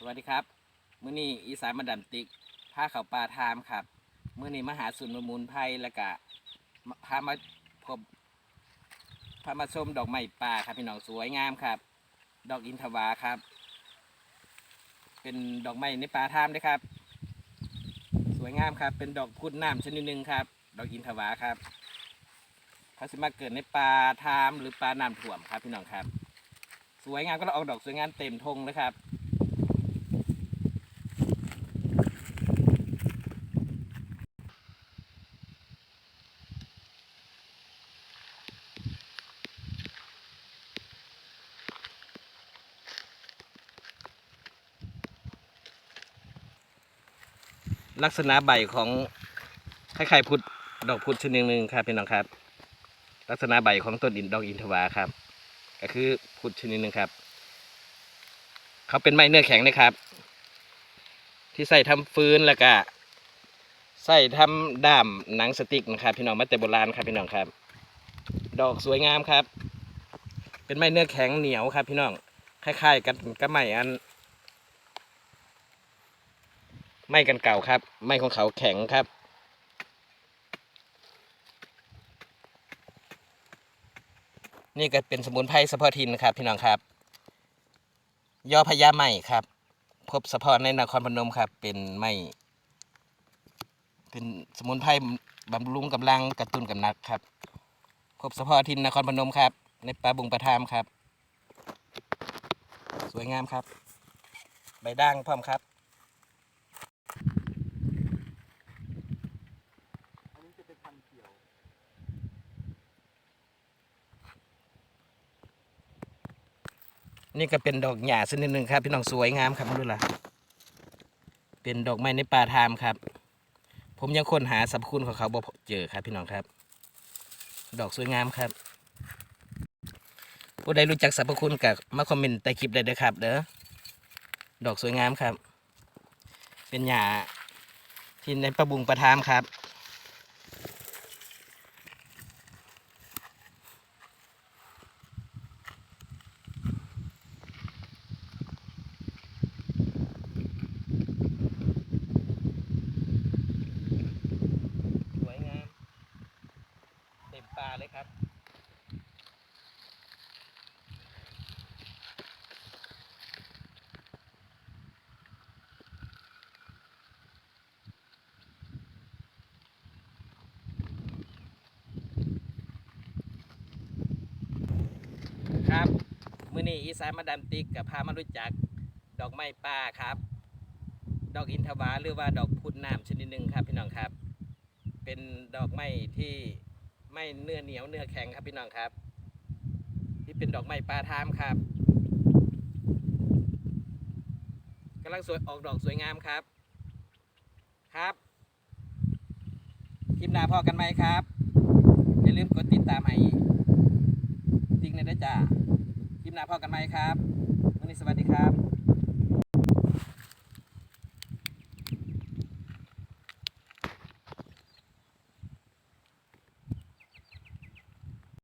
สวัสดีครับ มื้อนี้อีสานมาดันติกพาเขาป่าทามครับ มื้อนี้มหาสุนมูลไพรแล้วก็มาพามาพบพามาชมดอกไม้ป่าครับพี่น้องสวยงามครับ ดอกอินทวาครับ เป็นดอกไม้ในป่าทามด้วยครับ สวยงามครับ เป็นดอกพุดน้ำชนิดหนึ่งครับ ดอกอินทวาครับเขาสามารถเกิดในป่าทามหรือป่าน้ำท่วมครับพี่น้องครับ สวยงามก็เราออกดอกสวยงามเต็มธงเลยครับ ลักษณะใบของคล้ายๆพุทธดอกพุทธชนิดหนึ่งครับพี่น้องครับ ลักษณะใบของต้นอินดอกอินทวาครับ ก็คือพุทธชนิดหนึ่งครับ เขาเป็นไม้เนื้อแข็งนะครับ ที่ใส่ทำฟืนแล้วก็ใส่ทำด้ามหนังสติ๊กนะครับ พี่น้องมาแต่โบราณครับพี่น้องครับ ดอกสวยงามครับ เป็นไม้เนื้อแข็งเหนียวครับ พี่น้องคล้ายๆ กันกับไม้อัน ไม้กันเก่าครับ ไม้ของเขาแข็งครับ นี่ก็เป็นสมุนไพรเฉพาะถิ่นครับ พี่น้องครับ ยอพญาไม้ครับ พบเฉพาะในนครพนมครับ เป็นไม้เป็นสมุนไพรบำรุงกำลังกระตุ้นกำนัดครับพบเฉพาะทินนครพนมครับ ในป่าบุงประทามครับ สวยงามครับ ใบด่างพร้อมครับ อันนี้จะเป็นพันธุ์เขียว นี่ก็เป็นดอกหญ้าชนิดหนึ่งครับ พี่น้องสวยงามครับมาดูล่ะ เป็นดอกไม้ในป่าทามครับ ผมยังค้นหาสรรพคุณของเขาบ่เจอครับ พี่น้องครับ ดอกสวยงามครับผู้ใดรู้จักสรรพคุณกับมาคอมเมนต์ใต้คลิปได้เลยครับ เด้อดอกสวยงามครับ เป็นหญ้าที่ในประบุงประทามครับ สวยงาม เต็มป่าเลยครับ ครับ มื้อนี้อีสานมาดามติกกับพามารู้จักดอกไม้ป่าครับ ดอกอินทวาหรือว่าดอกพุดน้ำชนิดหนึ่งครับพี่น้องครับ เป็นดอกไม้ที่ ม่เนื้อเหนียวเนื้อแข็งครับพี่น้องครับที่เป็นดอกไม้ปลาทามครับกำลังสวยออกดอกสวยงามครับ ครับคลิปหน้าพอกันไหมครับ อย่าลืมกดติดตามให้ติ๊กในด้วยจ้าคลิปหน้าพอกันไหมครับวันนี้สวัสดีครับ